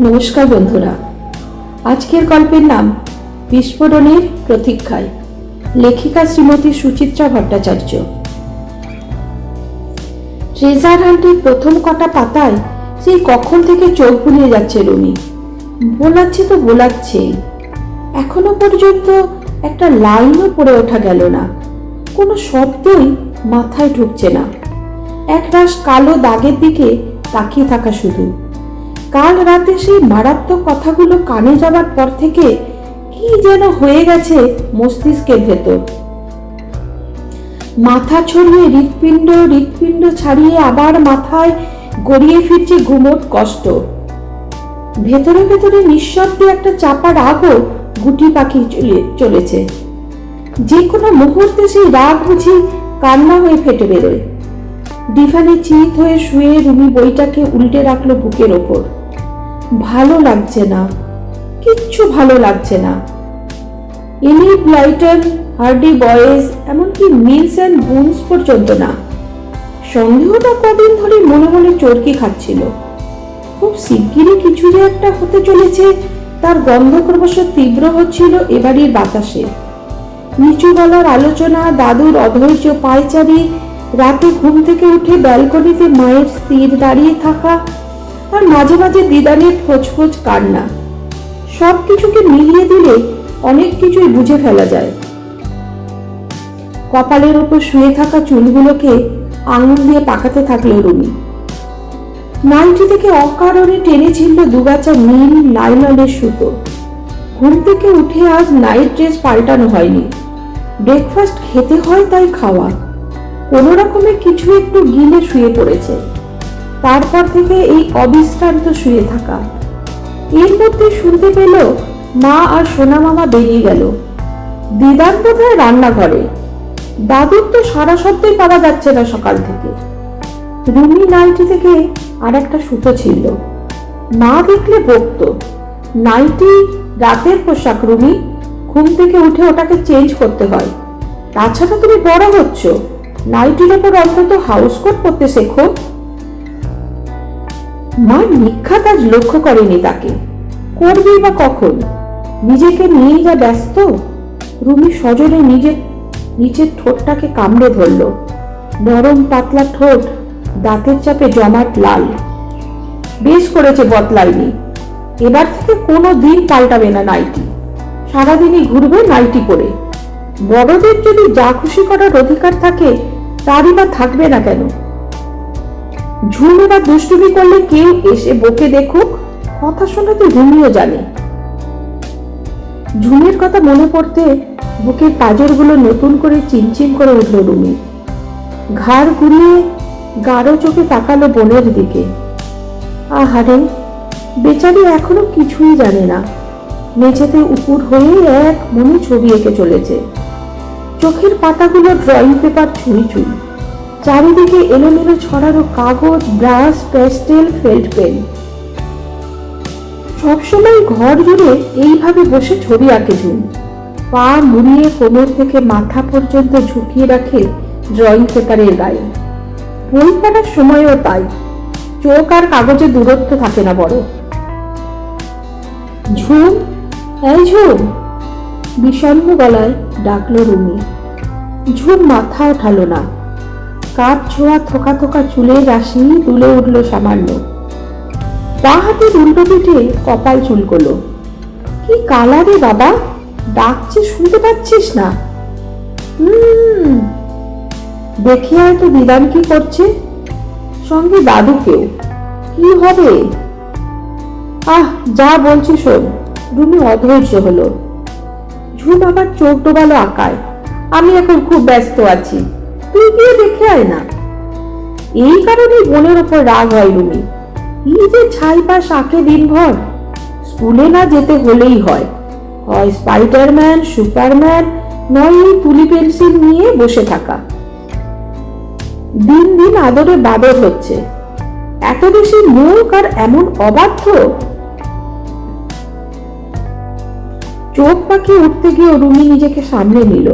নমস্কার বন্ধুরা। আজকের গল্পের নাম বিস্ফোরণের প্রতীক্ষায়। লেখিকা শ্রীমতী সুচিত্রা ভট্টাচার্য। ট্রেজার হান্টের প্রথম কটা পাতায় সেই কখন থেকে চোখ বুলিয়ে যাচ্ছে রুমি? বোলাচ্ছে তো বোলাচ্ছে। এখনও পর্যন্ত একটা লাইনও পড়ে ওঠা গেল না। কোনো শব্দই মাথায় ঢুকছে না। একরাশ কালো দাগের দিকে তাকিয়ে থাকা শুধু। কাল রাতে সেই মারাত্মক কথাগুলো কানে যাবার পর থেকে কি যেন হয়ে গেছে মস্তিষ্কের ভেতর। মাথা ছড়িয়ে হৃৎপিণ্ড হৃৎপিণ্ড ছাড়িয়ে আবার মাথায় গড়িয়ে ফিরছে ঘুমোট কষ্ট। ভেতরে ভেতরে নিঃশব্দে একটা চাপা রাগও গুটি পাখি চলে, চলেছে। যে কোনো মুহূর্তে সেই রাগ বুঝি কান্না হয়ে ফেটে বেরোয়। ডিফানে চিত হয়ে শুয়ে রুমি বইটাকে উল্টে রাখল বুকের ওপর। ভালো লাগছে না। কিচ্ছু ভালো লাগছে না। এলি ব্লাইটন হার্ডি বয়েজ, এমনকি মিলস অ্যান্ড বুনস পর্যন্ত না। সন্দেহটা কদিন ধরে মনে মনে চরকি খাচ্ছিল। খুব শিগগিরই কিছু যে একটা হতে চলেছে, তার গন্ধ ক্রমশ তীব্র হচ্ছিল এবাড়ির বাতাসে। নিচু গলার আলোচনা, দাদুর অধৈর্য পায়চারি, রাতে ঘুম থেকে উঠে ব্যালকনিতে মায়ের স্থির দাঁড়িয়ে থাকা আর মাঝে মাঝে দিদানের ফোঁচ কান্না। সব কিছুকে মিলিয়ে দিলে অনেক কিছুই বুঝে ফেলা যায়। কপালের ওপর শুয়ে থাকা চুলগুলোকে আঙুল দিয়ে পাকাতে থাকল রুমি। নাইটি থেকে অকারণে টেনে ছিল দুগাছা নীল লাইলনের সুতো। ঘুম থেকে উঠে আজ নাইট ড্রেস পাল্টানো হয়নি। ব্রেকফাস্ট খেতে হয় তাই খাওয়া। কোনো রকমে কিছু একটু গিলে শুয়ে পড়েছে। তারপর থেকে এই অবিশ্রান্ত শুয়ে থাকা। এর মধ্যে শুনতে পেল মা আর সোনা মামা বেরিয়ে গেল। দিদার বোধহয় রান্নাঘরে। দাদুর তো সারা শব্দই পাওয়া যাচ্ছে না সকাল থেকে। রুমি নাইটি থেকে আর একটা সুতো ছিল মা দেখলে বকতো। নাইটি, রাতের পোশাক রুমি, ঘুম থেকে উঠে ওটাকে চেঞ্জ করতে হয়। তাছাড়া তুমি বড় হচ্ছ। নাইটির ওপর অন্তত হাউস কোট পরতে শেখো। মা নিখাত আজ লক্ষ্য করেনি তাকে। করবেই বা কখন? নিজেকে নিয়ে যা ব্যস্ত, রুমি সজনে নিজের নিচের ঠোঁটটাকে কামড়ে ধরল। নরম পাতলা ঠোঁট, দাঁতের চাপে জমাট লাল। বেশ করেছে বদলায়নি। এবার থেকে কোনো দিন পাল্টাবে না নাইটি। সারাদিনই ঘুরবে নাইটি পরে। বড়দের যদি যা খুশি করার অধিকার থাকে, তারই বা থাকবে না কেন? ঝুমে বা দুষ্টুমি করলে কেউ এসে বকে দেখুক, কথা শোনাতে রুমিও জানে। ঝুমের কথা মনে পড়তে বুকের পাজরগুলো নতুন করে চিনচিন করে উঠল রুমি। ঘাড় ঘুরিয়ে গাঢ় চোখে তাকালো বোনের দিকে। আহারে, বেচারি এখনও কিছুই জানে না। মেঝেতে উপুর হয়ে এক মনে ছবি এঁকে চলেছে। চোখের পাতাগুলো ড্রয়িং পেপার ছুঁই ছুঁই। চারিদিকে এলোমেলো ছড়ানো কাগজ, ব্রাশ প্যাস্টেল ফেল্ট পেন। সবসময় ঘর জুড়ে এইভাবে বসে ছবি আঁকে পা মুড়িয়ে কোমর থেকে মাথা পর্যন্ত ঝুঁকিয়ে রাখে ড্রয়িং পেপারের গায়ে। বই পড়ার সময়ও তাই। চোখ আর কাগজে দূরত্ব থাকে না বড়। ঝুম? এই ঝুম? বিষণ্ণ গলায় ডাকলো রুমি। ঝুম মাথা ওঠালো না। কাপ ছোঁয়া থোকা থোকা চুলের রাশি দুলে উঠল সামান্য। বা হাতের উল্টো পিঠে কপাল চুলকলো। কি কালারে বাবা, ডাকছে, শুনতে পাচ্ছিস না? হুম দেখি আর তো দিদান কি করছে? সঙ্গে দাদুকেও কি হবে? আহ, যা বলছি শোন, রুমি অধৈর্য হলো। ঝুম আবার চোখ ডোবালো আকায় আমি এখন খুব ব্যস্ত আছি। তুই গিয়ে দেখে আয় না। এই কারণেই বোনের ওপর রাগ হয় রুমি। কি যে ছাই দিনভর। স্কুলে না যেতে হলেই হয়। হয় স্পাইডারম্যান, সুপারম্যান, নয় এই তুলি পেন্সিল নিয়ে বসে থাকা। দিন দিন আদরে বাদর হচ্ছে। এত বেশি মুখ আর এমন অবাধ্য? চোখ পাখি উঠতে গিয়ে রুমি নিজেকে সামলে নিল।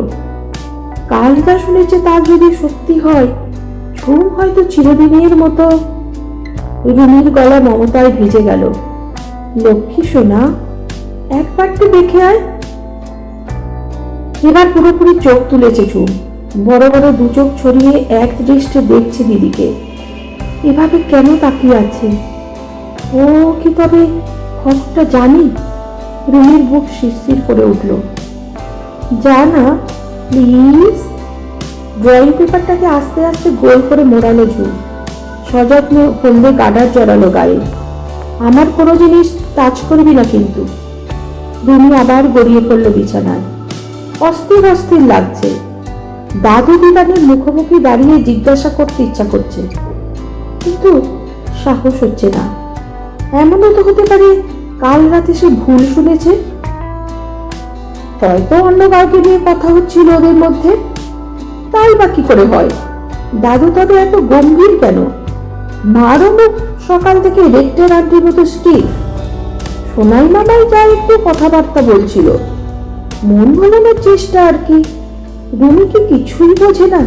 কাল যা শুনেছে তা যদি সত্যি হয়, ঝুম হয়তো চিরদিনের মতো। রুমির গলা মমতায় ভিজে গেল। লক্ষ্মী সোনা একবারটি দেখে আয়। এবার পুরোপুরি চোখ তুলেছে ঝুম। বড় বড় দু চোখ ছড়িয়ে এক দৃষ্টে দেখছে দিদিকে। এভাবে কেন তাকিয়ে আছে? ও কি তবে খবরটা জানি? রুমির বুক শিরশির করে উঠল। যা না প্লিজ ড্রয়িং পেপারটাকে আস্তে আস্তে গোল করে মোড়ালো ঝুম সযত্নে হলদে গাডার জড়ালো গায়ে। আমার কোনো জিনিস টাচ করবি না কিন্তু। রুমি আবার গড়িয়ে পড়ল বিছানায়। অস্থির অস্থির লাগছে। দাদু দিদানের মুখোমুখি দাঁড়িয়ে জিজ্ঞাসা করতে ইচ্ছা করছে। কিন্তু সাহস হচ্ছে না। এমনও তো হতে পারে কাল রাতে সে ভুল শুনেছে হয়তো অন্য কাউকে নিয়ে কথা হচ্ছিল ওদের মধ্যে। তাই বা কি করে হয়? দাদু তবে এত গম্ভীর কেন? মারও মুখ সকাল থেকে রেক্টের আন্টির মতো স্টিফ সোনাই মামাই যা একটু কথাবার্তা বলছিল। মন ভোলানোর চেষ্টা আর কি? রুমি কি কিছুই বোঝে না?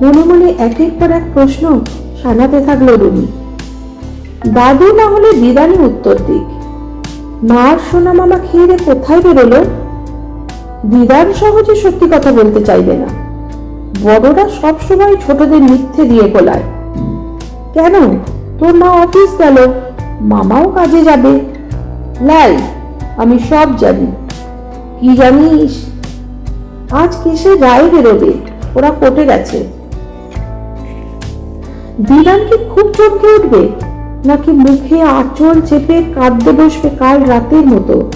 মনে মনে একের পর এক প্রশ্ন সানাতে থাকল রুমি। দাদু না হলে দিদানি উত্তর দিক। মার সোনা মামা খেয়ে কোথায় বেরোলো? দিদার সহজে সত্যি কথা বলতে চাইবে না। বড়রা সবসময় ছোটদের মিথ্যে দিয়ে গোলায়। কেন? তোর মা অফিস গেল, মামাও কাজে যাবে। লাই আমি সব জানি। কি জানিস? আজ কেসে রায় বেরোবে? ওরা কোর্টে গেছে। দিদান কি খুব চমকে উঠবে, নাকি মুখে আঁচল চেপে কাঁদতে বসবে কাল রাতের মতো?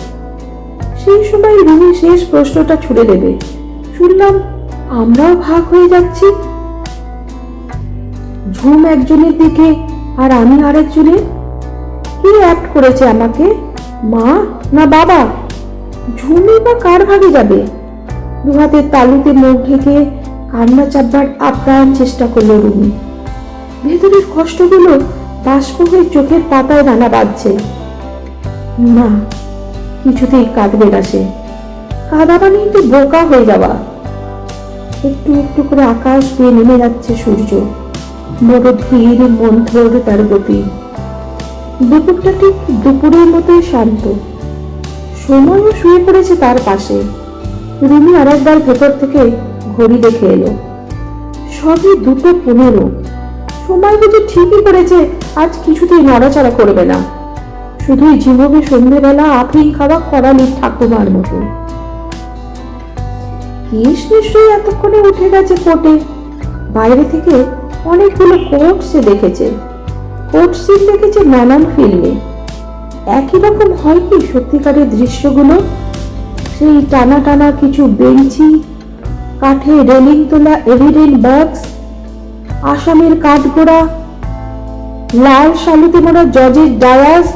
সেই সময় রুমি শেষ প্রশ্নটা ছুড়ে দেবে। শুনলাম, আমরাও ভাগ হয়ে যাচ্ছি। ঝুম একজনের দিকে আর আমি আরেকজনের। কি অ্যাক্ট করেছে আমাকে? মা না বাবা? ঝুমি বা কার ভাগে যাবে? দু হাতের তালুতে মুখ ঢেকে কান্না চাপবার আপ্রাণ চেষ্টা করল রুমি। ভেতরের কষ্টগুলো বাষ্প হয়ে চোখের পাতায় দানা বাঁধছে না কিছুতেই কাঁদবে না সে। কাদা মানেই তো বোকা হয়ে যাওয়া। একটু একটু করে আকাশ দিয়ে নেমে যাচ্ছে সূর্য। বড় ধীর মন্থর তার গতি। দুপুরটা ঠিক দুপুরের মতোই শান্ত। সময়ও শুয়ে পড়েছে তার পাশে। রুমি আরেকবার ভেতর থেকে ঘড়ি দেখে এলো। সবই দুটো পনেরো। সময় বুঝে ঠিকই করেছে, আজ কিছুতেই নড়াচড়া করবে না। শুধুই ঝিমবে সন্ধ্যেবেলা আফিং খাওয়া করালির ঠাকুমার মতো। কেশ নিশ্চয়ই এতক্ষণে উঠে গেছে কোটে বাইরে থেকে অনেকগুলো কোর্ট সে দেখেছে। কোট সিন দেখেছে নানান ফিল্মে। একই রকম হয় কি সত্যিকারের দৃশ্যগুলো? সেই টানা টানা কিছু বেঞ্চি, কাঠে রেলিং তোলা এভিডেন্ট বক্স, আসামের কাঠগোড়া, লাল শালুতে মোড়া জজের ডায়াস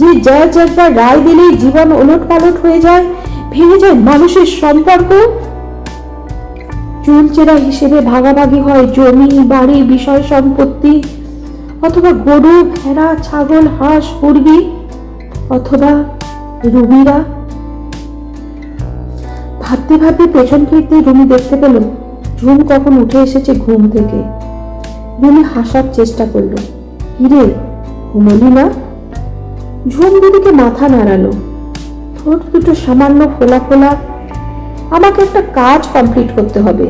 যে জজ একবার রায় দিলেই জীবন ওলট পালট হয়ে যায়, ভেঙে যায় মানুষের সম্পর্ক। চুলচেরা হিসেবে ভাগাভাগি হয় জমি, বাড়ি, বিষয় সম্পত্তি, অথবা গরু, ভেড়া, ছাগল, হাঁস, মুরগি, অথবা রুবিরা ভাবতে ভাবতে পেছন ফিরতে রুমি দেখতে পেল ঝুম কখন উঠে এসেছে ঘুম থেকে। রুমি হাসার চেষ্টা করল, কিরে, ঘুমলি না? ঝুম দিদিকে মাথা নাড়ালো। ঠোঁট দুটো সামান্য ফোলা ফোলা। আমাকে একটা কাজ কমপ্লিট করতে হবে।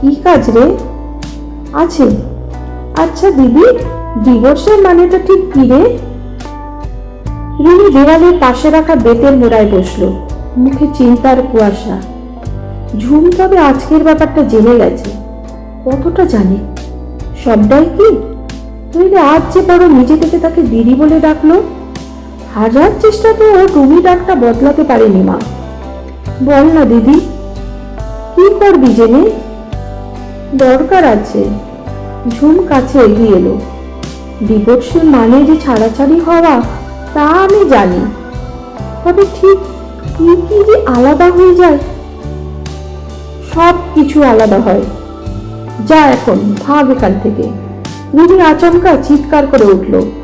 কি কাজ রে? আছে। আচ্ছা দিদি ডিভোর্সের মানেটা ঠিক কি রে? রুমি দেওয়ালের পাশে রাখা বেতের মোড়ায় বসল, মুখে চিন্তার কুয়াশা। ঝুম তবে আজকের ব্যাপারটা জেনে গেছে। কতটা জানে? সবটাই কি? নইলে আজ যে বড় নিজে থেকে তাকে দিদি বলে ডাকলো? হাজার চেষ্টাতে ও টুমি ডাকটা বদলাতে পারেনি, মা। বল না, দিদি। কি করবি জেনে? দরকার আছে। ঝুম কাছে এগিয়ে এলো। ডিভোর্সের মানে যে ছাড়াছাড়ি হওয়া, তা আমি জানি। তবে ঠিক কি কি যে আলাদা হয়ে যায় সব কিছু আলাদা হয়। যা এখন, ভাগ এখান থেকে। রুমি আচমকা চিৎকার করে উঠল।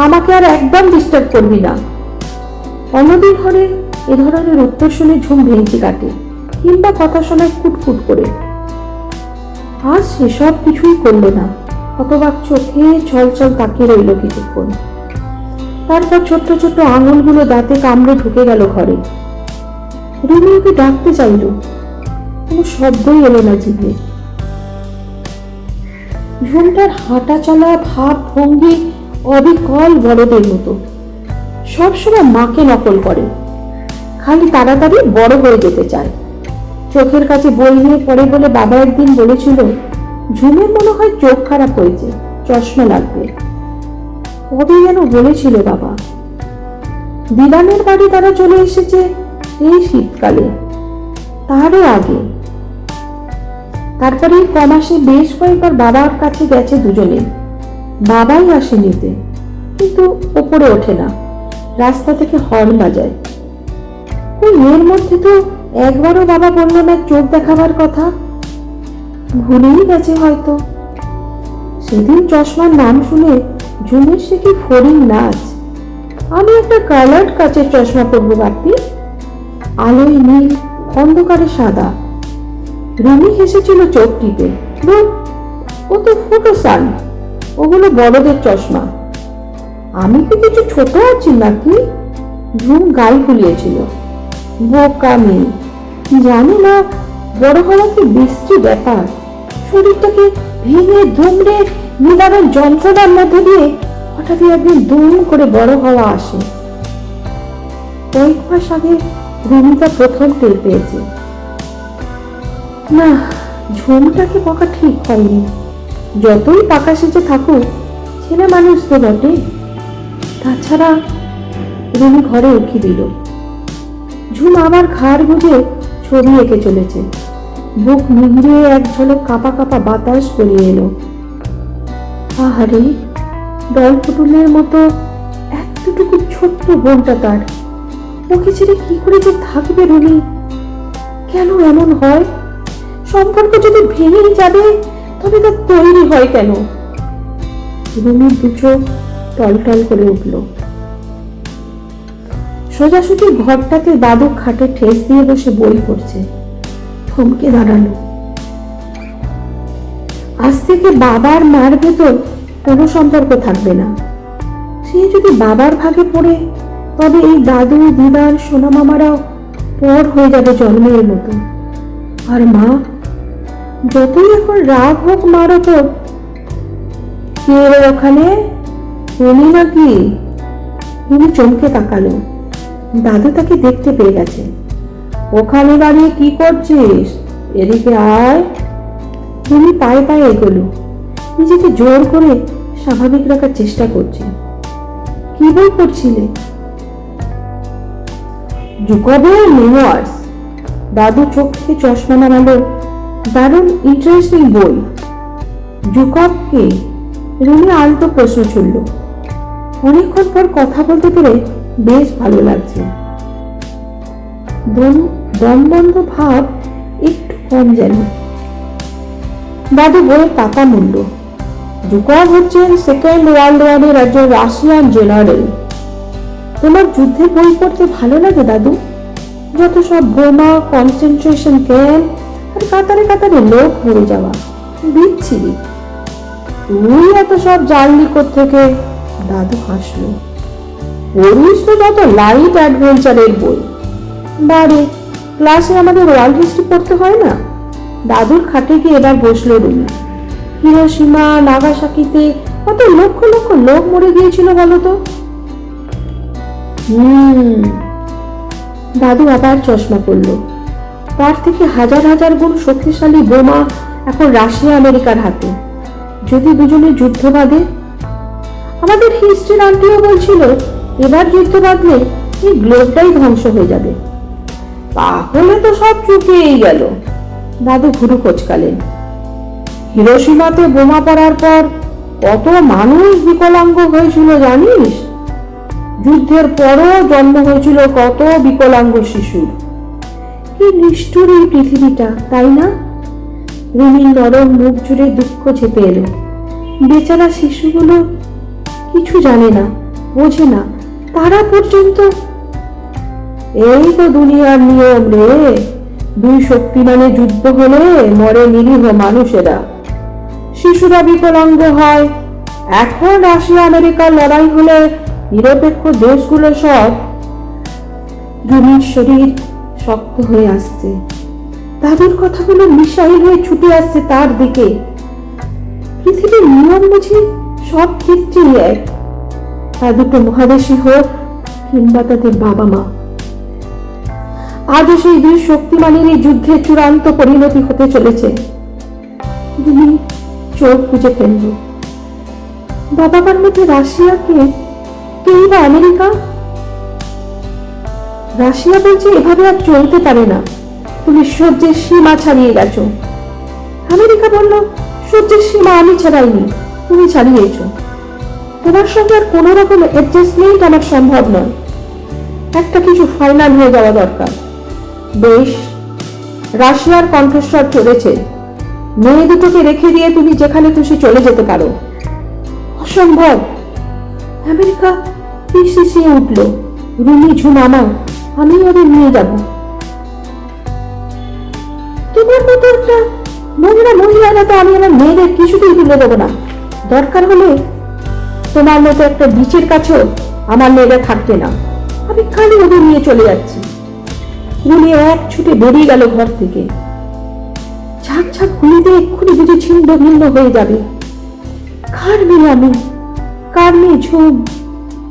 আমাকে আর একদম ডিস্টার্ব করবি না। অন্যদিন হলে এ ধরনের উত্তর শুনে ঝুম ভেঙচি কাটে, কিংবা কথা শোনায় ফুটফুট করে। আজ সেসব কিছুই করল না হতবাক চোখে ছলছল তাকিয়ে রইল কিছুক্ষণ। তারপর ছোট্ট ছোট্ট আঙুলগুলো দাঁতে কামড়ে ঢুকে গেল ঘরে। রুমি ওকে ডাকতে চাইল, কোনো শব্দই এলো না জিভে। ঝুমটার হাঁটা চলা ভাব ভঙ্গি অবিকল বড়দের মতো। সবসময় মাকে নকল করে। খালি তাড়াতাড়ি বড় হয়ে যেতে চায়। চোখের কাছে বই নিয়ে পড়ে বলে বাবা একদিন বলেছিল ঝুমের মনে হয় চোখ খারাপ হয়েছে, চশমা লাগবে। কবে যেন বলেছিল বাবা, দিলানের বাড়ি তারা চলে এসেছে এই শীতকালে, তারও আগে। তারপরে কমাসে বেশ কয়েকবার বাবার কাছে গেছে দুজনে। বাবাই আসে নিতে, কিন্তু ওপরে ওঠে না। রাস্তা থেকে হর্ন বাজায়। ওই এর মধ্যে তো একবারও বাবা বলল না চোখ দেখাবার কথা। ভুলেই গেছে হয়তো। সেদিন চশমার নাম শুনে ঝুমের সে কি ফড়িং নাচ? আমি একটা কালার্ড কাচের চশমা পরবো বাপি আলোয় নীল, অন্ধকারে সাদা। রুমি হেসেছিল চোখ টিপে। ও তো ফোটো সান ওগুলো বড়দের চশমা। আমি কি কিছু ছোট আছি নাকি? ঝুম গাল ফুলিয়েছিল। বোকা জানি না, বড় হওয়া কি বৃষ্টি ব্যাপার। শরীরটাকে ভেঙে ধুমড়ে নিবারণ যন্ত্রণার মধ্যে দিয়ে হঠাৎই একদিন দুম করে বড় হওয়া আসে। কয়েক মাস আগে রুমিতা প্রথম টের পেয়েছে। না ঝুমটাকে বকা ঠিক হয়নি। যতই পাকা সেজে থাকুক, ছেলে মানুষ তো বটে। তাছাড়া রুমি ঘরে উঠি দিল। ঝুম আবার ঘাড় গুঁজে ছবি এঁকে চলেছে। বুক নিংড়ে এক ঝলক কাপা কাপা বাতাস গড়িয়ে এলো। আহারে, দল পুতুলের মতো এতটুকু ছোট্ট বোনটা তার। ওকে ছেড়ে কি করে যে থাকবে রুমি কেন এমন হয়? সম্পর্ক যদি ভেঙেই যাবে তবে তা তৈরি হয় কেন? রুমির দু টলটল করে উঠল। সোজাসুজি ঘরটাতে দাদু খাটে ঠেস দিয়ে বসে বই পড়ছে। থমকে দাঁড়াল। আজ থেকে বাবার মার ভেতর কোনো সম্পর্ক থাকবে না। সে যদি বাবার ভাগে পড়ে, তবে এই দাদু, দিদার সোনা মামারাও পর হয়ে যাবে জন্মের মতো। আর মা যতই এখন রাগ হোক মার কে ওখানে? উনি নাকি? উনি চমকে তাকালো। দাদু তাকে দেখতে পেয়ে গেছে। ওখানে দাঁড়িয়ে কি করছিস? এদিকে আয়। তুমি পায়ে পায়ে এগোলো। নিজেকে জোর করে স্বাভাবিক রাখার চেষ্টা করছে। কি বই করছিলে? জুকবের মেমোয়ার্স দাদু চোখ থেকে চশমা নামালো। দারুণ ইন্টারেস্টিং বই। জুকবকে রুমি আলতো প্রশ্ন ছুড়ল। অনেকক্ষণ পর কথা বলতে পেরে বেশ ভালো লাগছে। দমবন্ধ ভাব একটু কম যেন। দাদু বইয়ের পাতা মূল্য। জুকব হচ্ছেন সেকেন্ড ওয়ার্ল্ড ওয়ারের একজন রাশিয়ান জেনারেল তোমার যুদ্ধের বই পড়তে ভালো লাগে দাদু? যত সব বোমা কনসেন্ট্রেশন ক্যাম্প আর কাতারে কাতারে লোক মরে যাওয়া। বিচ্ছিরি। তুই এত সব জানলি থেকে দাদু হাসলো। পড়িস তো যত লাইট অ্যাডভেঞ্চারের বই। বারে ক্লাসে আমাদের ওয়ার্ল্ড হিস্ট্রি পড়তে হয় না? দাদুর খাটে গিয়ে এবার বসল রুমি। হিরোসীমা নাগাসাকিতে কত লক্ষ লক্ষ লোক মরে গিয়েছিল বলো তো হুম। দাদু আবার চশমা পরলো। তার থেকে হাজার হাজার গুণ শক্তিশালী বোমা এখন রাশিয়া, আমেরিকার হাতে। যদি দুজনে যুদ্ধ বাঁধে? আমাদের হিস্ট্রির আন্টিও বলছিল, এবার যুদ্ধ বাঁধলে এই গ্লোবটাই ধ্বংস হয়ে যাবে। তাহলে তো সব চুকিয়েই গেল। দাদু ঘুরু কোচকালেন হিরোসীমাতে বোমা পড়ার পর কত মানুষ বিকলাঙ্গ হয়েছিল জানিস? যুদ্ধের পরও জন্ম হয়েছিল কত বিকলাঙ্গ শিশুর। কি নিষ্ঠুর এই পৃথিবীটা, তাই না? রুমির নরম মুখ জুড়ে দুঃখ চেপে এলো। বেচারা শিশুগুলো কিছু জানে না, বোঝে না, তারা পর্যন্ত এই তো দুনিয়ার নিয়ম রে। দুই শক্তিমানে যুদ্ধ হলে মরে নিরীহ মানুষেরা। শিশুরা বিকলাঙ্গ হয়। এখন রাশিয়া আমেরিকার লড়াই হলে নিরপেক্ষ দেশগুলো সব রুমির শরীর শক্ত হয়ে আসছে। দাদুর কথাগুলো মিসাইল হয়ে ছুটে আসছে তার দিকে। পৃথিবীর নিয়ম বুঝি সব ক্ষেত্রেই এক। তা দুটো মহাদেশী হোক কিংবা তাদের বাবা মা। আজও সেই দুই শক্তিমানের এই যুদ্ধের চূড়ান্ত পরিণতি হতে চলেছে। তুমি চোখ বুঝে ফেলল বাবা মার মধ্যে রাশিয়াকে কিংবা আমেরিকা রাশিয়া বলছে এভাবে আর চলতে পারে না। তুমি সহ্যের সীমা ছাড়িয়ে গেছো। আমেরিকা বলল, সহ্যের সীমা আমি ছাড়াইনি, তুমি ছাড়িয়েছো। তোমার সঙ্গে আর কোনো রকম অ্যাডজাস্টমেন্ট আমার সম্ভব নয়। একটা কিছু ফাইনাল হয়ে যাওয়া দরকার। বেশ, রাশিয়ার কণ্ঠস্বর চলেছে। মেয়ে দুটোকে রেখে দিয়ে তুমি যেখানে খুশি চলে যেতে পারো। অসম্ভব। আমেরিকা, পিসিসিয়ে উঠল। রুমি ঝুম আমার আমি ওদের নিয়ে যাব। তোমার মতো একটা মহিলারা তো আমি আমার মেয়েদের কিছুতেই তুলে দেবো না। দরকার হলে তোমার মতো একটা বিচের কাছেও আমার মেয়েরা না। আমি খালি ওদের নিয়ে চলে যাচ্ছি। এক ছুটে বেরিয়ে গেল ঘর থেকে। ঝাঁক ঝাঁক এক্ষুনি বুঝে ছিন্ন ভিন্ন হয়ে যাবে। কার মেয়ে আমি? কার মেয়ে ঝুম?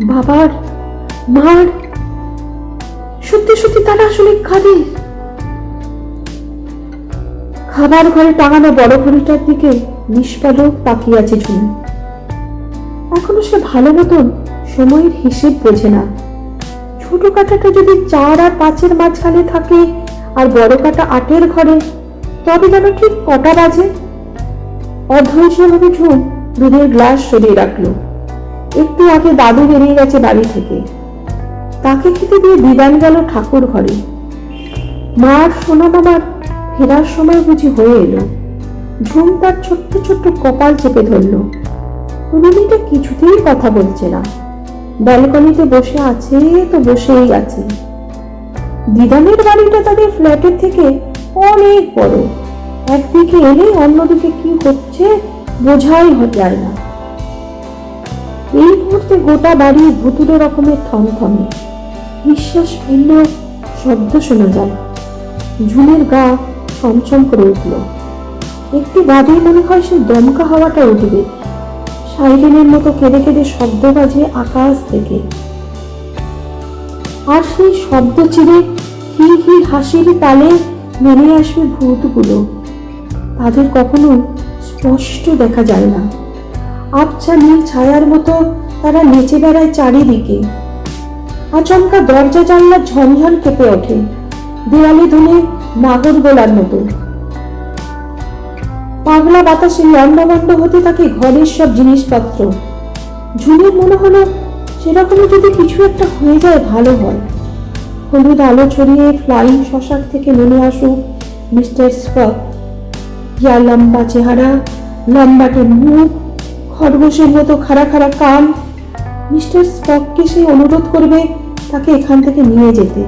বাবার? মার? সত্যি সত্যি তারা আসলে কাদের খাবার ঘরে টাঙানো বড় ঘড়িটার দিকে নিষ্পালক তাকিয়ে আছে ঝুম। এখনও সে ভালো মতন সময়ের হিসেব বোঝে না। ছোট কাঁটাটা যদি চার আর পাঁচের মাঝখানে থাকে আর বড় কাঁটা আটের ঘরে, তবে যেন ঠিক কটা বাজে? অধৈর্যভাবে ঝুম দুধের গ্লাস সরিয়ে রাখল। একটু আগে দাদু বেরিয়ে গেছে বাড়ি থেকে। তাকে খেতে দিয়ে বিদান গেল ঠাকুর ঘরে। মার সোনা বাবার ফেরার সময় বুঝি হয়ে এলো। ঝুম তার ছোট্ট ছোট্ট কপাল চেপে ধরলো। রুমিটা কিছুতেই কথা বলছে না। ব্যালকনিতে বসে আছে তো বসেই আছে। দিদানের বাড়িটা তাদের ফ্ল্যাটের থেকে অনেক বড়। একদিকে এলে অন্যদিকে কি হচ্ছে বোঝাই যায় না। এই মুহূর্তে গোটা বাড়ি ভুতুরে রকমের থমথমে। নিঃশ্বাস ভিন্ন শব্দ শোনা যায়। ঝুলের গা ছমছম করে উঠল। একটু বাদেই মনে হয় সে দমকা হাওয়াটা উঠবে। সাইরেনের মতো কেঁদে কেঁদে শব্দ বাজে আকাশ থেকে। আর সেই শব্দ চিরে হি হি হাসির তালে নেমে আসবে ভূতগুলো। তাদের কখনো স্পষ্ট দেখা যায় না। আবছা নীল ছায়ার মতো তারা নেচে বেড়ায় চারিদিকে। আচমকা দরজা জানলা ঝনঝন কেঁপে ওঠে। দেয়ালে ধুলে নাগর গোলার মতো। পাগলা বাতাসে লন্ডভন্ড হতে থাকে ঘরের সব জিনিসপত্র। ঝুলির মনে হলো সেরকমই যদি কিছু একটা হয়ে যায় ভালো হয়। হলুদ আলো ছড়িয়ে ফ্লাইং শশাক থেকে নেমে আসুক মিস্টার স্পক যার লম্বা চেহারা, লম্বাটে মুখ, খরগোশের মতো খাড়া খাড়া কান। মিস্টার স্পককে সে অনুরোধ করবে তাকে এখান থেকে নিয়ে যেতে।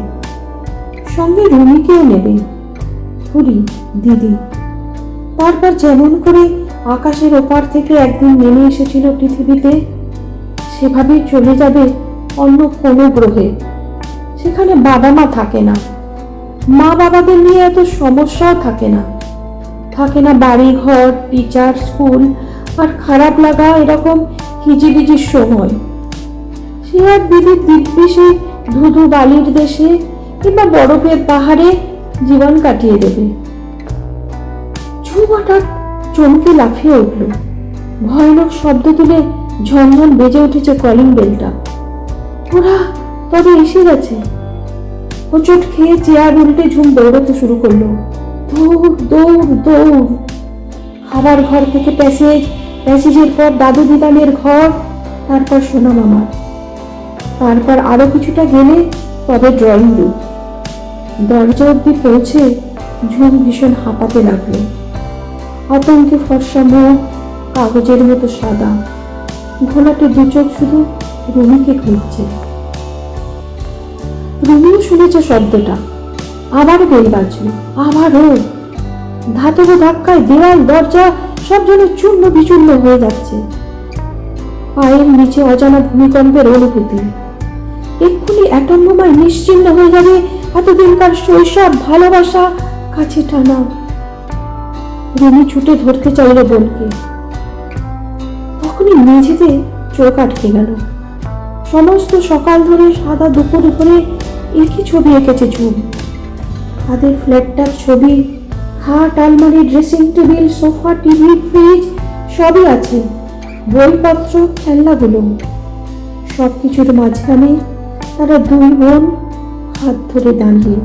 সঙ্গে রুমিকেও নেবে। পুরি দিদি। তারপর যেমন করে আকাশের ওপার থেকে একদিন নেমে এসেছিল পৃথিবীতে, সেভাবেই চলে যাবে অন্য কোনো গ্রহে। সেখানে বাবা মা থাকে না। মা বাবাদের নিয়ে এত সমস্যাও থাকে না। থাকে না বাড়ি ঘর টিচার স্কুল আর খারাপ লাগা এরকম হিজিবিজির সময়। সে আর দিদির দিব্যি সে ধুধু বালির দেশে কিংবা বরফের পাহাড়ে জীবন কাটিয়ে দেবে। চমকে লাফিয়ে উঠল। ভয়ানক শব্দ তুলে ঝনঝন বেজে উঠেছে কলিং বেলটা। ওরা তবে এসে গেছে। হোঁচট খেয়ে চেয়ার উল্টে ঝুম দৌড়াতে শুরু করল। দৌড় দৌড় দৌড়। খাবার ঘর থেকে প্যাসেজ, প্যাসেজের পর দাদু দিদানের ঘর, তারপর সোনা মামার। তারপর আরও কিছুটা গেলে তবে ড্রয়িং রুম দরজা অব্দি পৌঁছে ঝুম ভীষণ হাঁপাতে লাগল। আতঙ্কে ফর্সা মুখ, কাগজের মতো সাদা। ঘোলাটে দু চোখ শুধু রুমিকে খুঁজছে। রুমিও শুনেছে শব্দটা। আবার বেল বাজলো। আবারও। ধাতব ধাক্কায় দেওয়াল দরজা সব যেন চূর্ণ বিচূর্ণ হয়ে যাচ্ছে। পায়ের নিচে অজানা ভূমিকম্পের অনুভূতি। এক্ষুনি বোমায় নিশ্চিন্ন হয়ে যাবে। এতদিনকার শৈশব, ভালোবাসা কাছে টানা। রিমি ছুটে ধরতে চাইল বোনকে। তখনই মেঝেতে চোখ আটকে গেল। সমস্ত সকাল ধরে সাদা দুপুর ধরে একই ছবি এঁকেছে ঝুম। তাদের ফ্ল্যাটটার ছবি, খাট, আলমারি, dressing table, sofa, TV, fridge, সবই আছে। বইপত্র, খেলনাগুলো। সব কিছুর মাঝখানে তারা দুই বোন হাত ধরে দাঁড়িয়ে।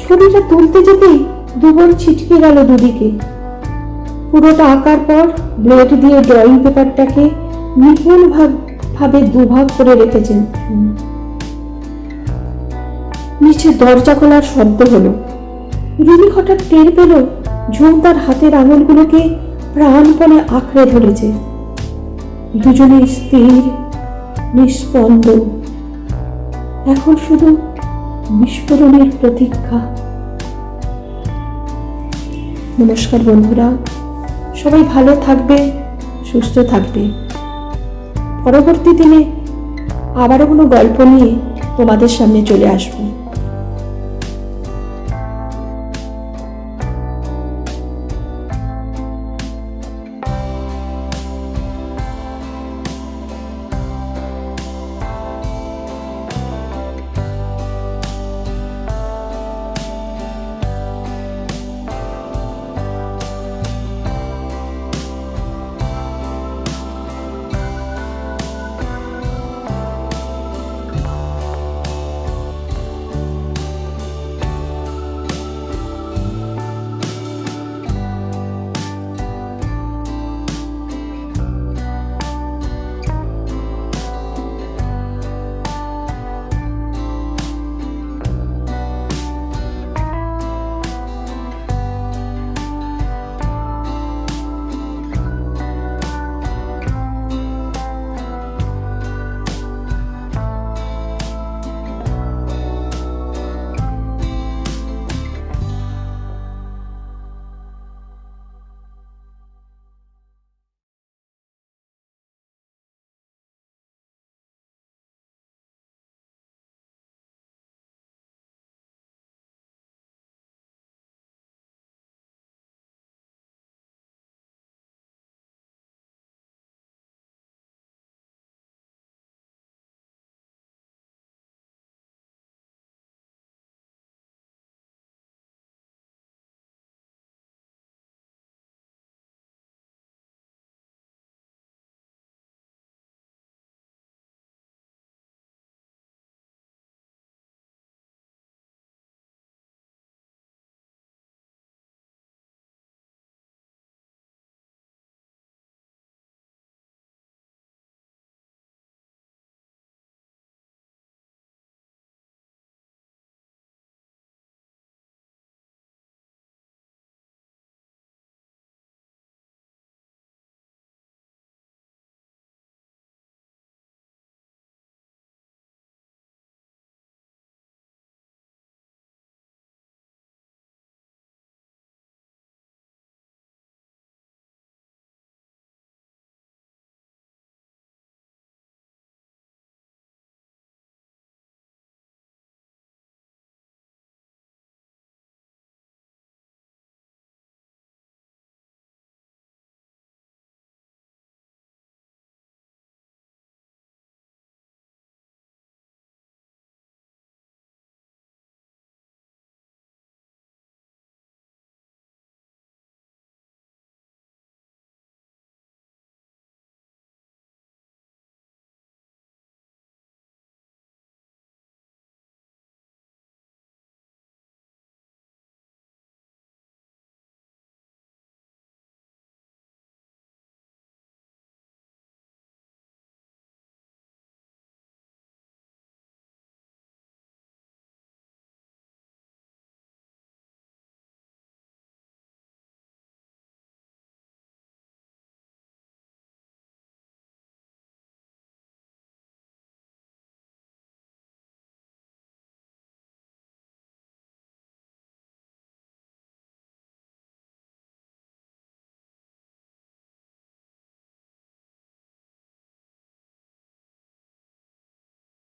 ছবিটা তুলতে যেতেই দু বোন ছিটকে গেল দুদিকে। পুরোটা আঁকার পর ব্লেড দিয়ে ড্রয়িং পেপারটাকে নিপুণ ভাব- ভাবে দুভাগ করে রেখেছেন। নিচে দরজা খোলার শব্দ হলো। রুমি হঠাৎ টের পেল ঝুম তার হাতের আঙুলগুলোকে প্রাণপণে আঁকড়ে ধরেছে। দুজনে স্থির নিস্পন্দ এখন শুধু বিস্ফোরণের প্রতীক্ষা। নমস্কার বন্ধুরা, সবাই ভালো থাকবে, সুস্থ থাকবে। পরবর্তী দিনে আবারও কোনো গল্প নিয়ে তোমাদের সামনে চলে আসব।